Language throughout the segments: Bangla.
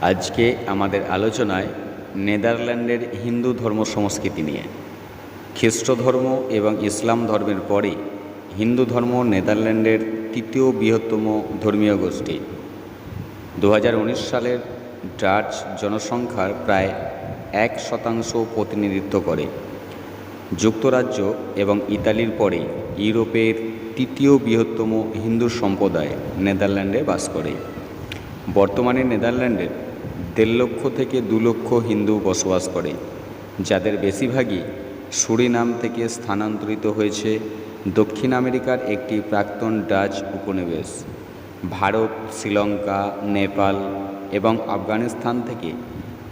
আজকে আমাদের আলোচনায় নেদারল্যান্ডের হিন্দু ধর্ম সংস্কৃতি নিয়ে। খ্রিস্ট ধর্ম এবং ইসলাম ধর্মের পরে হিন্দু ধর্ম নেদারল্যান্ডের তৃতীয় বৃহত্তম ধর্মীয় গোষ্ঠী। দু হাজার উনিশ সালের ডাচ জনসংখ্যার প্রায় এক শতাংশ প্রতিনিধিত্ব করে। যুক্তরাজ্য এবং ইতালির পরে ইউরোপের তৃতীয় বৃহত্তম হিন্দু সম্প্রদায় নেদারল্যান্ডে বাস করে। বর্তমানে নেদারল্যান্ডের দেড় লক্ষ থেকে দু লক্ষ হিন্দু বসবাস করে, যাদের বেশিরভাগই সুরিনাম থেকে স্থানান্তরিত হয়েছে দক্ষিণ আমেরিকার একটি প্রাক্তন ডাচ উপনিবেশ, ভারত, শ্রীলঙ্কা, নেপাল এবং আফগানিস্তান থেকে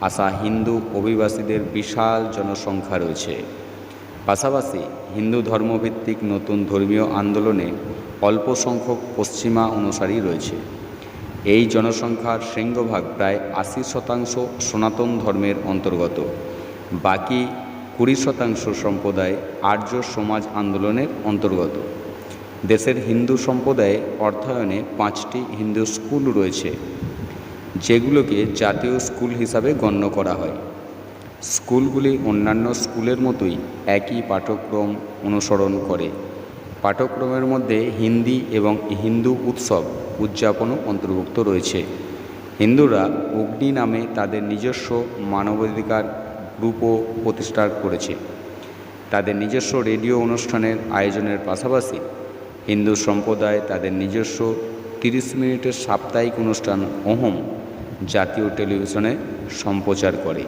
আসা হিন্দু অভিবাসীদের বিশাল জনসংখ্যা রয়েছে। পাশাপাশি হিন্দু ধর্মভিত্তিক নতুন ধর্মীয় আন্দোলনে অল্প সংখ্যক পশ্চিমা অনুসারী রয়েছে। এই জনসংখ্যার সিংহভাগ প্রায় আশি শতাংশ সনাতন ধর্মের অন্তর্গত। বাকি কুড়ি শতাংশ সম্প্রদায় আর্য সমাজ আন্দোলনের অন্তর্গত। দেশের হিন্দু সম্প্রদায়ে অর্থায়নে পাঁচটি হিন্দু স্কুল রয়েছে, যেগুলোকে জাতীয় স্কুল হিসাবে গণ্য করা হয়। স্কুলগুলি অন্যান্য স্কুলের মতোই একই পাঠ্যক্রম অনুসরণ করে। পাঠ্যক্রমের মধ্যে হিন্দি এবং হিন্দু উৎসব উদযাপনও অন্তর্ভুক্ত রয়েছে। হিন্দুরা অগ্নি নামে তাদের নিজস্ব মানবাধিকার গ্রুপও প্রতিষ্ঠা করেছে। তাদের নিজস্ব রেডিও অনুষ্ঠানের আয়োজনের পাশাপাশি হিন্দু সম্প্রদায় তাদের নিজস্ব তিরিশ মিনিটের সাপ্তাহিক অনুষ্ঠান অহম জাতীয় টেলিভিশনে সম্প্রচার করে।